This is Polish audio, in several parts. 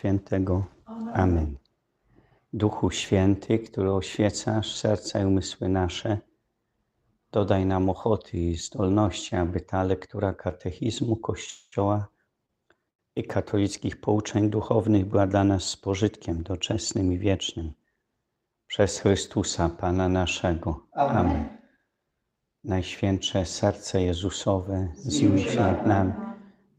Świętego. Amen. Duchu Święty, który oświecasz serca i umysły nasze, dodaj nam ochoty i zdolności, aby ta lektura katechizmu Kościoła i katolickich pouczeń duchownych była dla nas z pożytkiem doczesnym i wiecznym. Przez Chrystusa, Pana naszego. Amen. Najświętsze serce Jezusowe, zmiłuj się nad nami.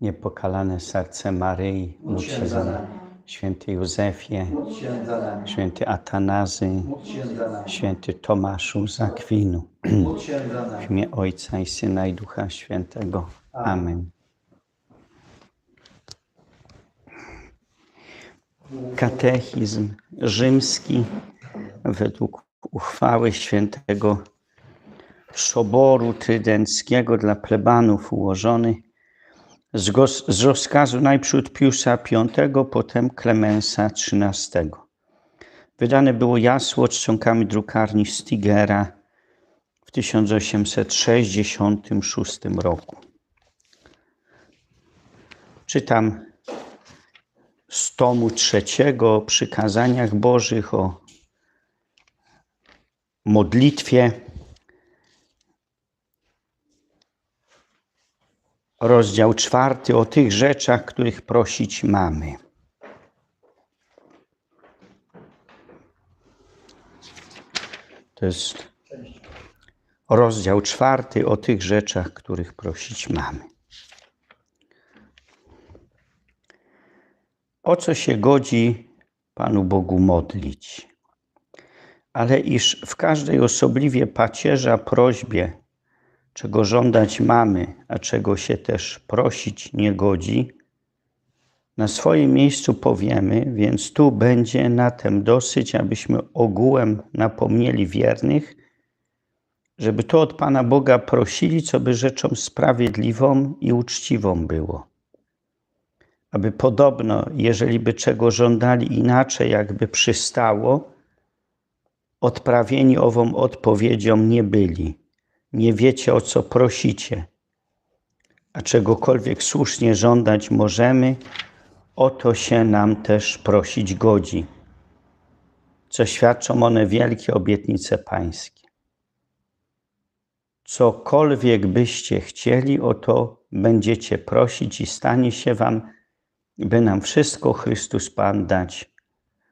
Niepokalane serce Maryi, módl się za nami. Święty Józefie, święty Atanazy, święty Tomaszu z Akwinu. Módl się za nami. W imię Ojca i Syna i Ducha Świętego. Amen. Katechizm rzymski według uchwały świętego Soboru Trydenckiego dla plebanów ułożony z, z rozkazu najprzód Piusa V, potem Klemensa XIII. Wydane było jasło czcionkami drukarni Stigera w 1866 roku. Czytam z tomu trzeciego o przykazaniach Bożych, o modlitwie. Rozdział czwarty o tych rzeczach, których prosić mamy. To jest rozdział czwarty o tych rzeczach, których prosić mamy. O co się godzi Panu Bogu modlić? Ale iż w każdej osobliwie pacierza prośbie, czego żądać mamy, a czego się też prosić nie godzi, na swoim miejscu powiemy, więc tu będzie na tem dosyć, abyśmy ogółem napomnieli wiernych, żeby to od Pana Boga prosili, co by rzeczą sprawiedliwą i uczciwą było. Aby podobno, jeżeli by czego żądali inaczej, jakby przystało, odprawieni ową odpowiedzią nie byli. Nie wiecie, o co prosicie, a czegokolwiek słusznie żądać możemy, o to się nam też prosić godzi, co świadczą one wielkie obietnice pańskie. Cokolwiek byście chcieli, o to będziecie prosić i stanie się wam, by nam wszystko Chrystus Pan dać,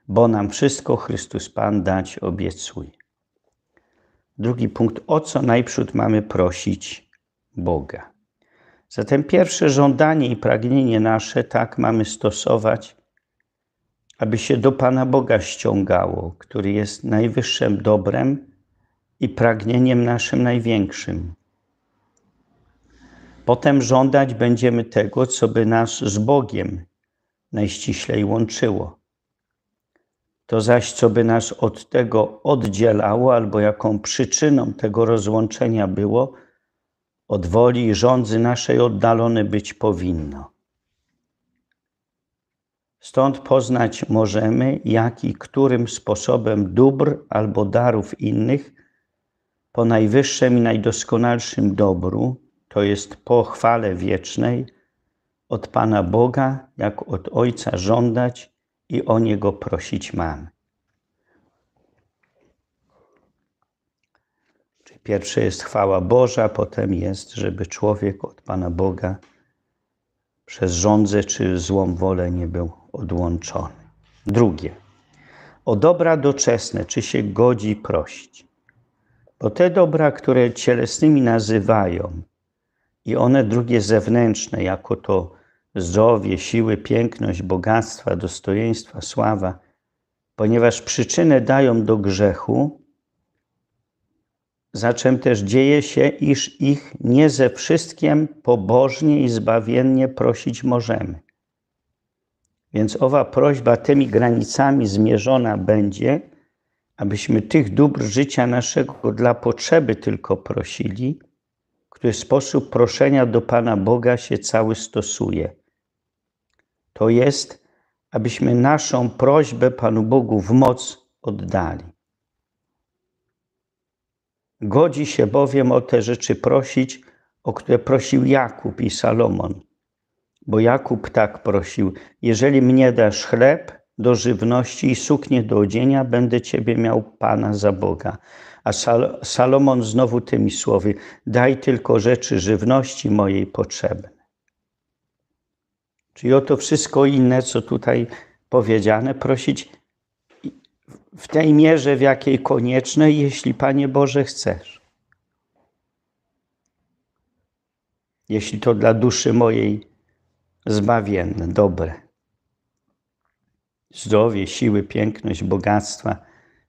bo nam wszystko Chrystus Pan dać obiecuje. Drugi punkt, o co najprzód mamy prosić Boga. Zatem pierwsze żądanie i pragnienie nasze tak mamy stosować, aby się do Pana Boga ściągało, który jest najwyższym dobrem i pragnieniem naszym największym. Potem żądać będziemy tego, co by nas z Bogiem najściślej łączyło. To zaś, co by nas od tego oddzielało, albo jaką przyczyną tego rozłączenia było, od woli i rządzy naszej oddalone być powinno. Stąd poznać możemy, jak i którym sposobem dóbr albo darów innych po najwyższym i najdoskonalszym dobru, to jest po chwale wiecznej, od Pana Boga, jak od Ojca żądać i o Niego prosić mamy. Czyli pierwsze jest chwała Boża, potem jest, żeby człowiek od Pana Boga przez rządzę czy złą wolę nie był odłączony. Drugie, o dobra doczesne, czy się godzi prosić. Bo te dobra, które cielesnymi nazywają, i one drugie zewnętrzne, jako to zdrowie, siły, piękność, bogactwa, dostojeństwa, sława, ponieważ przyczynę dają do grzechu, za czym też dzieje się, iż ich nie ze wszystkim pobożnie i zbawiennie prosić możemy. Więc owa prośba tymi granicami zmierzona będzie, abyśmy tych dóbr życia naszego dla potrzeby tylko prosili, który sposób proszenia do Pana Boga się cały stosuje. To jest, abyśmy naszą prośbę Panu Bogu w moc oddali. Godzi się bowiem o te rzeczy prosić, o które prosił Jakub i Salomon, Bo Jakub tak prosił: Jeżeli mnie dasz chleb do żywności i suknię do odzienia, będę Ciebie miał Pana za Boga. A Sal- Salomon znowu tymi słowy: Daj tylko rzeczy żywności mojej potrzebne. Czyli o to wszystko inne, co tutaj powiedziane, prosić w tej mierze, w jakiej konieczne, jeśli Panie Boże chcesz. Jeśli to dla duszy mojej zbawienne, dobre. Zdrowie, siły, piękność, bogactwa,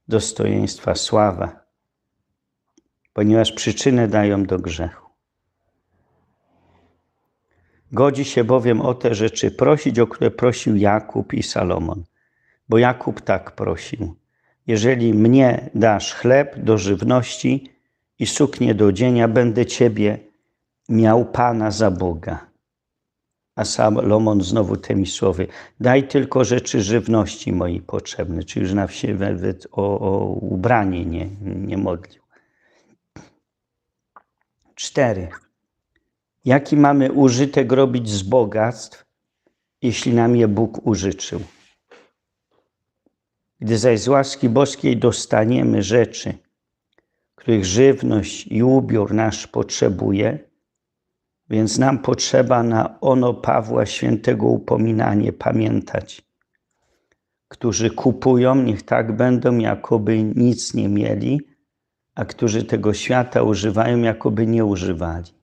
dostojeństwa, sława, ponieważ przyczynę dają do grzechu. Godzi się bowiem o te rzeczy prosić, o które prosił Jakub i Salomon. Bo Jakub tak prosił: Jeżeli mnie dasz chleb do żywności i suknię do odzienia, będę Ciebie miał Pana za Boga. A Salomon znowu tymi słowy: Daj tylko rzeczy żywności mojej potrzebne, czyli już na wsi nawet o, o ubranie nie, nie modlił. Cztery. Jaki mamy użytek robić z bogactw, jeśli nam je Bóg użyczył? Gdy zaś z łaski boskiej dostaniemy rzeczy, których żywność i ubiór nasz potrzebuje, więc nam potrzeba na ono Pawła Świętego upominanie pamiętać. Którzy kupują, niech tak będą, jakoby nic nie mieli, a którzy tego świata używają, jakoby nie używali.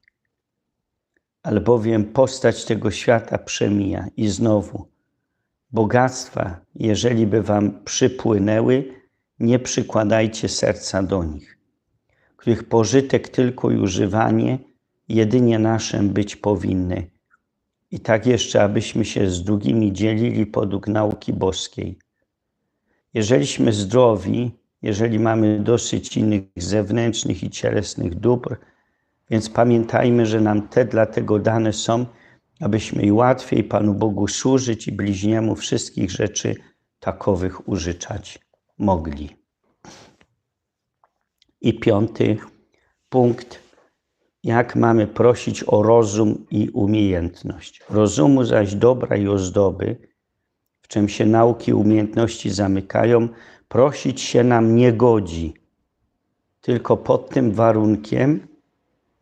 Albowiem postać tego świata przemija i znowu bogactwa, jeżeli by wam przypłynęły, nie przykładajcie serca do nich, których pożytek tylko i używanie jedynie naszym być powinny. I tak jeszcze, abyśmy się z drugimi dzielili podług nauki boskiej. Jeżeliśmy zdrowi, jeżeli mamy dosyć innych zewnętrznych i cielesnych dóbr, więc pamiętajmy, że nam te dlatego dane są, abyśmy i łatwiej Panu Bogu służyć i bliźniemu wszystkich rzeczy takowych użyczać mogli. I piąty punkt, jak mamy prosić o rozum i umiejętność. Rozumu zaś dobra i ozdoby, w czym się nauki i umiejętności zamykają, prosić się nam nie godzi, tylko pod tym warunkiem,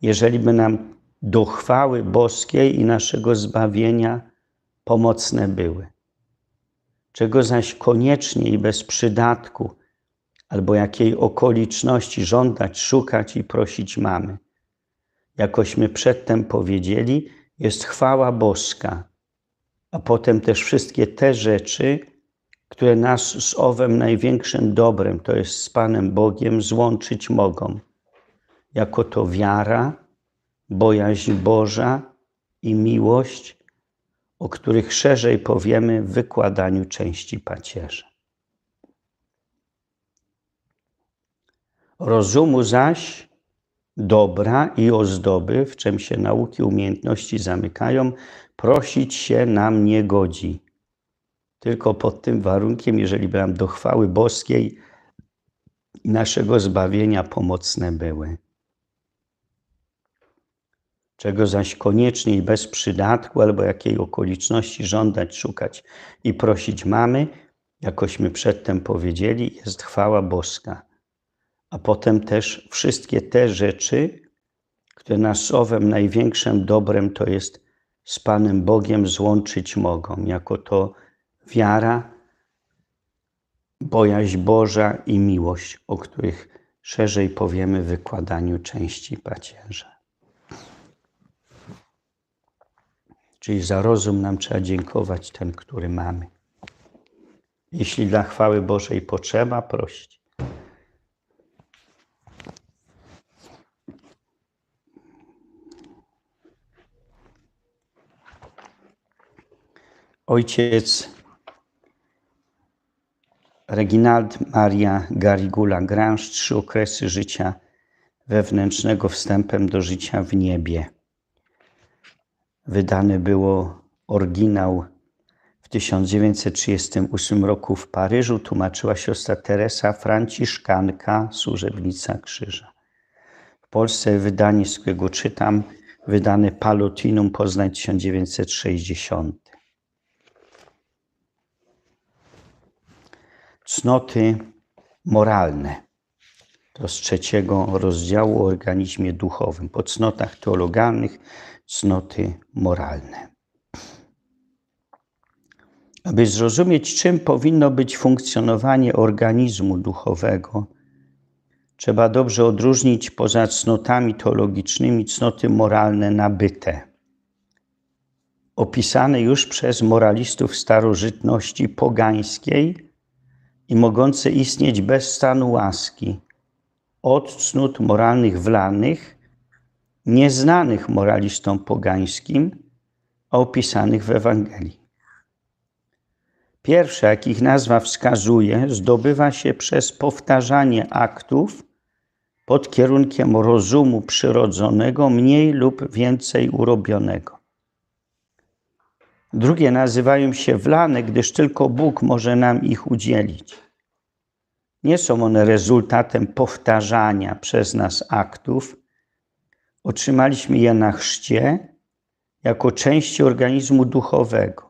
jeżeli by nam do chwały boskiej i naszego zbawienia pomocne były. Czego zaś koniecznie i bez przydatku, albo jakiej okoliczności żądać, szukać i prosić mamy. Jakośmy przedtem powiedzieli, jest chwała boska, a potem też wszystkie te rzeczy, które nas z owem największym dobrem, to jest z Panem Bogiem, złączyć mogą. Jako to wiara, bojaźń Boża i miłość, o których szerzej powiemy w wykładaniu części pacierza. Rozumu zaś dobra i ozdoby, w czym się nauki, umiejętności zamykają, prosić się nam nie godzi. Tylko pod tym warunkiem, jeżeli by nam do chwały boskiej i naszego zbawienia pomocne były czego zaś koniecznie i bez przydatku albo jakiej okoliczności żądać, szukać i prosić mamy, jakośmy przedtem powiedzieli, jest chwała boska. A potem też wszystkie te rzeczy, które nas owem największym dobrem to jest z Panem Bogiem złączyć mogą, jako to wiara, bojaźń Boża i miłość, o których szerzej powiemy w wykładaniu części pacierza. Czyli za rozum nam trzeba dziękować ten, który mamy. Jeśli dla chwały Bożej potrzeba, prosić. Ojciec Reginald Maria Garigula Grange, trzy okresy życia wewnętrznego wstępem do życia w niebie. Wydany było oryginał w 1938 roku w Paryżu. Tłumaczyła siostra Teresa Franciszkanka, służebnica krzyża. W Polsce wydanie, z którego czytam, wydane Palotinum Poznań 1960. Cnoty moralne. To z trzeciego rozdziału o organizmie duchowym. Po cnotach teologalnych cnoty moralne. Aby zrozumieć, czym powinno być funkcjonowanie organizmu duchowego, trzeba dobrze odróżnić poza cnotami teologicznymi cnoty moralne nabyte, opisane już przez moralistów starożytności pogańskiej i mogące istnieć bez stanu łaski, od cnót moralnych wlanych, nieznanych moralistom pogańskim, a opisanych w Ewangelii. Pierwsze, jak ich nazwa wskazuje, zdobywa się przez powtarzanie aktów pod kierunkiem rozumu przyrodzonego, mniej lub więcej urobionego. Drugie nazywają się wlane, gdyż tylko Bóg może nam ich udzielić. Nie są one rezultatem powtarzania przez nas aktów. Otrzymaliśmy je na chrzcie jako części organizmu duchowego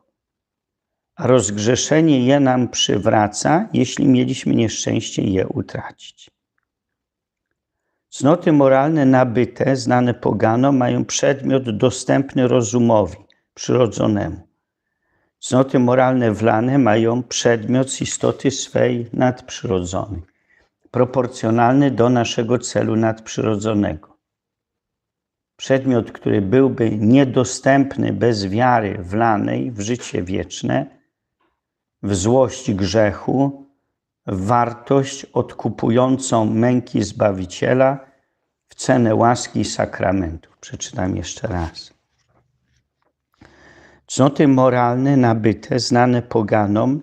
a rozgrzeszenie je nam przywraca, jeśli mieliśmy nieszczęście je utracić. Cnoty moralne nabyte, znane poganom, mają przedmiot dostępny rozumowi, przyrodzonemu. Cnoty moralne wlane mają przedmiot istoty swej nadprzyrodzonej, proporcjonalny do naszego celu nadprzyrodzonego. Przedmiot, który byłby niedostępny bez wiary wlanej w życie wieczne, w złość grzechu, w wartość odkupującą męki Zbawiciela, w cenę łaski i sakramentów. Przeczytam jeszcze raz. Cnoty moralne nabyte, znane poganom,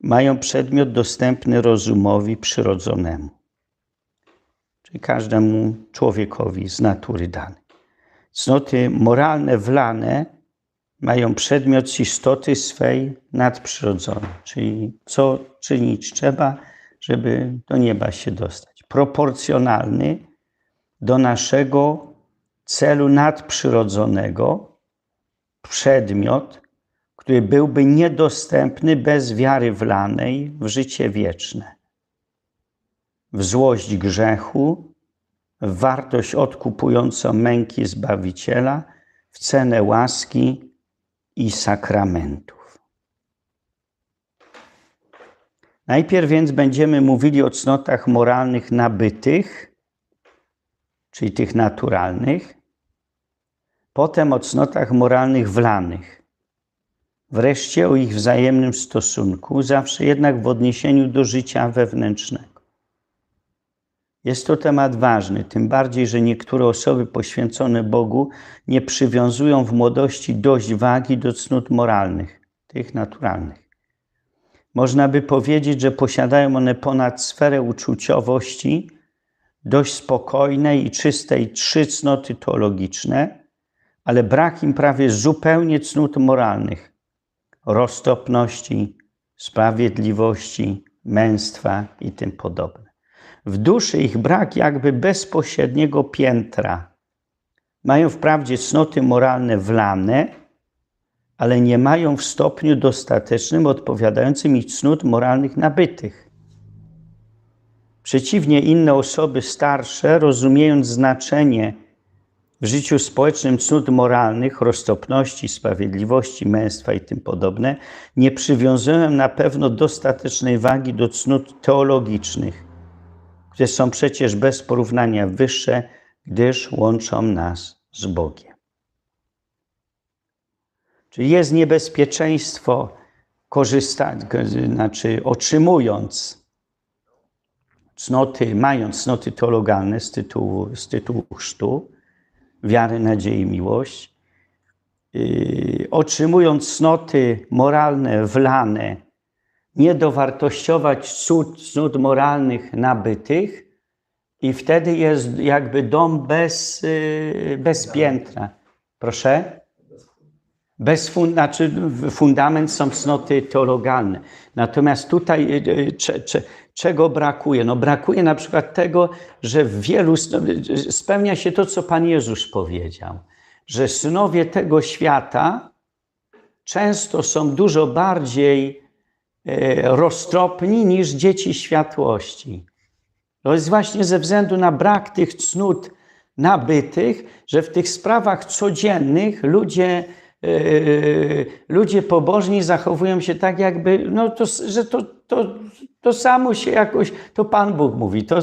mają przedmiot dostępny rozumowi przyrodzonemu, czyli każdemu człowiekowi z natury danej. Cnoty moralne wlane mają przedmiot z istoty swej nadprzyrodzonej, czyli co czynić trzeba, żeby do nieba się dostać. Proporcjonalny do naszego celu nadprzyrodzonego przedmiot, który byłby niedostępny bez wiary wlanej w życie wieczne. W złość grzechu, w wartość odkupującą męki Zbawiciela, w cenę łaski i sakramentów. Najpierw więc będziemy mówili o cnotach moralnych nabytych, czyli tych naturalnych, potem o cnotach moralnych wlanych, wreszcie o ich wzajemnym stosunku, zawsze jednak w odniesieniu do życia wewnętrznego. Jest to temat ważny, tym bardziej, że niektóre osoby poświęcone Bogu nie przywiązują w młodości dość wagi do cnót moralnych, tych naturalnych. Można by powiedzieć, że posiadają one ponad sferę uczuciowości dość spokojnej i czystej trzy cnoty teologiczne, ale brak im prawie zupełnie cnót moralnych roztopności, sprawiedliwości, męstwa i tym podobne. W duszy ich brak jakby bezpośredniego piętra. Mają wprawdzie cnoty moralne wlane, ale nie mają w stopniu dostatecznym odpowiadającym ich cnót moralnych nabytych. Przeciwnie, inne osoby starsze, rozumiejąc znaczenie w życiu społecznym cnót moralnych, roztopności, sprawiedliwości, męstwa i tym podobne, nie przywiązują na pewno dostatecznej wagi do cnót teologicznych, które są przecież bez porównania wyższe, gdyż łączą nas z Bogiem. Czyli jest niebezpieczeństwo korzystać, znaczy otrzymując cnoty, mając cnoty teologalne z tytułu, z tytułu chrztu, wiary, nadziei, miłość, yy, otrzymując cnoty moralne wlane, nie dowartościować cud, cnót moralnych nabytych i wtedy jest jakby dom bez, yy, bez piętra. Proszę? Bez fund, znaczy fundament są cnoty teologalne. Natomiast tutaj yy, cze, cze, czego brakuje? No brakuje na przykład tego, że w wielu spełnia się to, co Pan Jezus powiedział. że synowie tego świata często są dużo bardziej e, roztropni niż dzieci światłości. To jest właśnie ze względu na brak tych cnót nabytych, że w tych sprawach codziennych ludzie, e, ludzie pobożni zachowują się tak, jakby, no to, że to, to, to samo się jakoś, to Pan Bóg mówi, to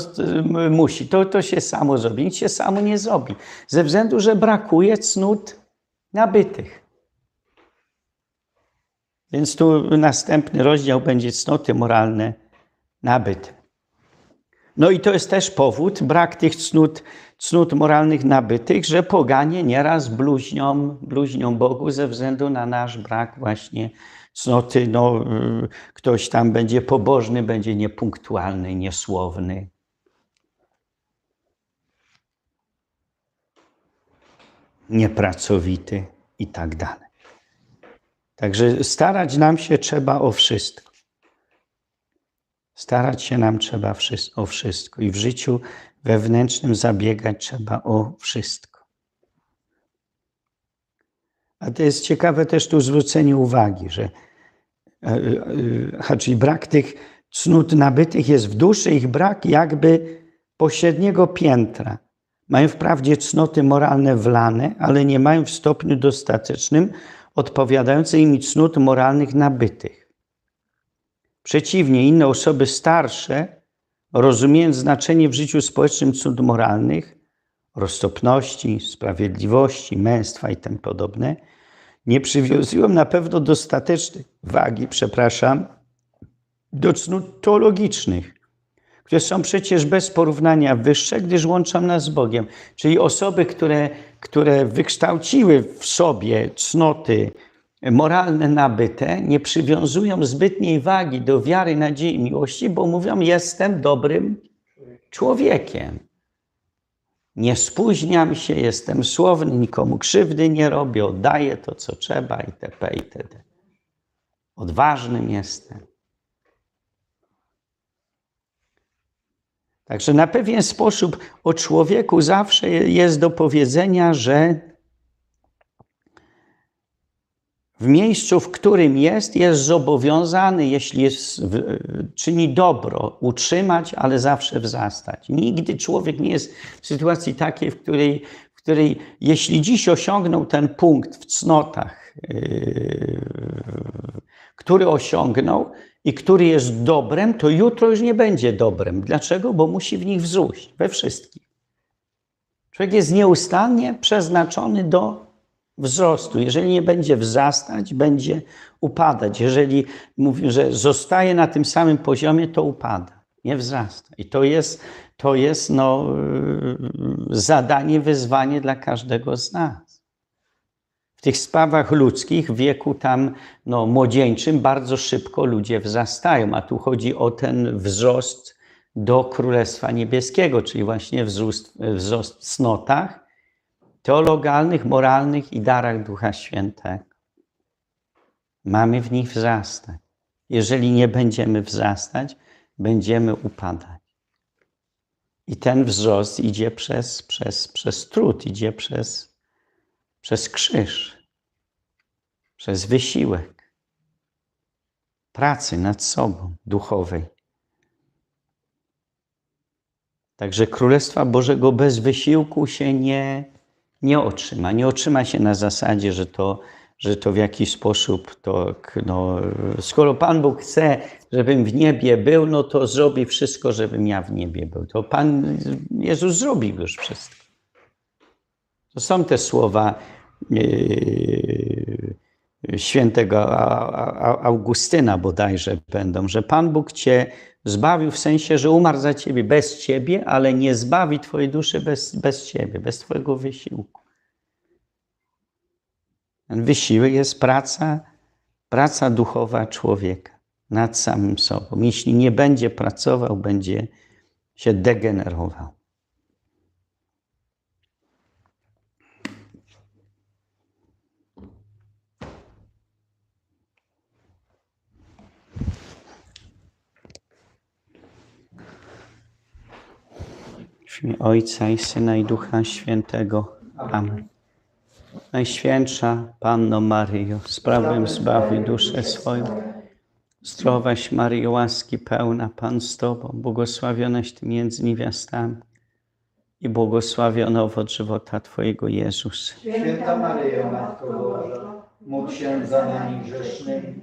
musi, to, to się samo zrobi, nic się samo nie zrobi. Ze względu, że brakuje cnót nabytych. Więc tu następny rozdział będzie cnoty moralne nabyte. No i to jest też powód, brak tych cnót, cnót moralnych nabytych, że poganie nieraz bluźnią, bluźnią Bogu ze względu na nasz brak właśnie cnoty. No, y, ktoś tam będzie pobożny, będzie niepunktualny, niesłowny. Niepracowity i tak dalej. Także starać nam się trzeba o wszystko. Starać się nam trzeba o wszystko i w życiu wewnętrznym zabiegać trzeba o wszystko. A to jest ciekawe też tu zwrócenie uwagi, że e, e, a, czyli brak tych cnót nabytych jest w duszy, ich brak jakby pośredniego piętra. Mają wprawdzie cnoty moralne wlane, ale nie mają w stopniu dostatecznym odpowiadającej im cnót moralnych nabytych. Przeciwnie, inne osoby starsze, rozumiejąc znaczenie w życiu społecznym cnót moralnych, roztopności, sprawiedliwości, męstwa i tym podobne, nie przywiązują na pewno dostatecznej wagi, przepraszam, do cnót teologicznych, które są przecież bez porównania wyższe, gdyż łączą nas z Bogiem. Czyli osoby, które, które wykształciły w sobie cnoty moralne nabyte, nie przywiązują zbytniej wagi do wiary, nadziei, miłości, bo mówią: Jestem dobrym człowiekiem. Nie spóźniam się, jestem słowny, nikomu krzywdy nie robię, oddaję to, co trzeba, itp. itd. Odważnym jestem. Także na pewien sposób o człowieku zawsze jest do powiedzenia, że w miejscu, w którym jest, jest zobowiązany, jeśli jest, czyni dobro, utrzymać, ale zawsze wzrastać. Nigdy człowiek nie jest w sytuacji takiej, w której, w której jeśli dziś osiągnął ten punkt w cnotach, yy, który osiągnął i który jest dobrem, to jutro już nie będzie dobrem. Dlaczego? Bo musi w nich wzrósł, we wszystkich. Człowiek jest nieustannie przeznaczony do wzrostu. Jeżeli nie będzie wzrastać, będzie upadać. Jeżeli mówi, że zostaje na tym samym poziomie, to upada, nie wzrasta. I to jest, to jest no, zadanie, wyzwanie dla każdego z nas. W tych sprawach ludzkich, w wieku tam no, młodzieńczym, bardzo szybko ludzie wzrastają, a tu chodzi o ten wzrost do Królestwa Niebieskiego, czyli właśnie wzrost, wzrost w cnotach, teologalnych, moralnych i darach Ducha Świętego. Mamy w nich wzrastać. Jeżeli nie będziemy wzrastać, będziemy upadać. I ten wzrost idzie przez, przez, przez trud, idzie przez, przez krzyż, przez wysiłek, pracy nad sobą duchowej. Także Królestwa Bożego bez wysiłku się nie, nie otrzyma. Nie otrzyma się na zasadzie, że to, że to w jakiś sposób to, no, skoro Pan Bóg chce, żebym w niebie był, no to zrobi wszystko, żebym ja w niebie był. To Pan Jezus zrobił już wszystko. To są te słowa yy, świętego Augustyna bodajże będą, że Pan Bóg cię zbawił w sensie, że umarł za ciebie bez ciebie, ale nie zbawi twojej duszy bez, bez ciebie, bez twojego wysiłku. Ten wysiłek jest praca, praca duchowa człowieka nad samym sobą. Jeśli nie będzie pracował, będzie się degenerował. Imię Ojca i Syna i Ducha Świętego. Amen. Najświętsza Panno Maryjo, sprawę zbawi duszę swoją. Zdrowaś Maryjo, łaski pełna, Pan z Tobą, błogosławionaś Ty między niewiastami i błogosławiony owoc żywota Twojego Jezus. Święta Maryjo, Matko Boża, módl się za nami grzesznymi,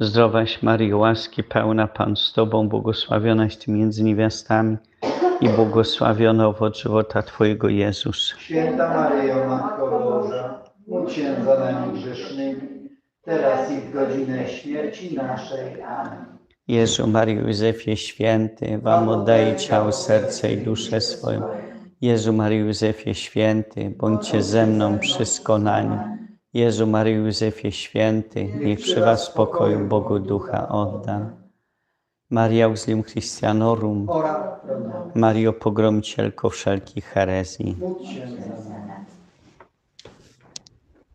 Zdrowaś Maryjo, łaski pełna Pan z Tobą, błogosławionaś Ty między niewiastami i błogosławiony owoc żywota Twojego Jezus. Święta Maryjo, Matko Boża, módl się za nami grzesznymi, teraz i w godzinę śmierci naszej. Amen. Jezu, Maryjo, Józefie Święty, Wam oddaję ciało, serce i duszę swoją. Jezu, Maryjo, Józefie Święty, bądźcie ze mną przy skonaniu. Jezu, Maryjo, Józefie Święty, niech przy Was spokoju Bogu Ducha oddam. Maria Auxilium Christianorum. Mario pogromicielko wszelkich herezji.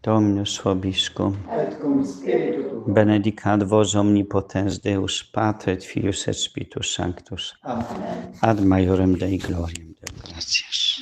Dominus vobiscum, benedicat vos omnipotens Deus, Patret, Filius et Spiritus Sanctus, Amen. ad maiorem Dei gloriam Deo gratias.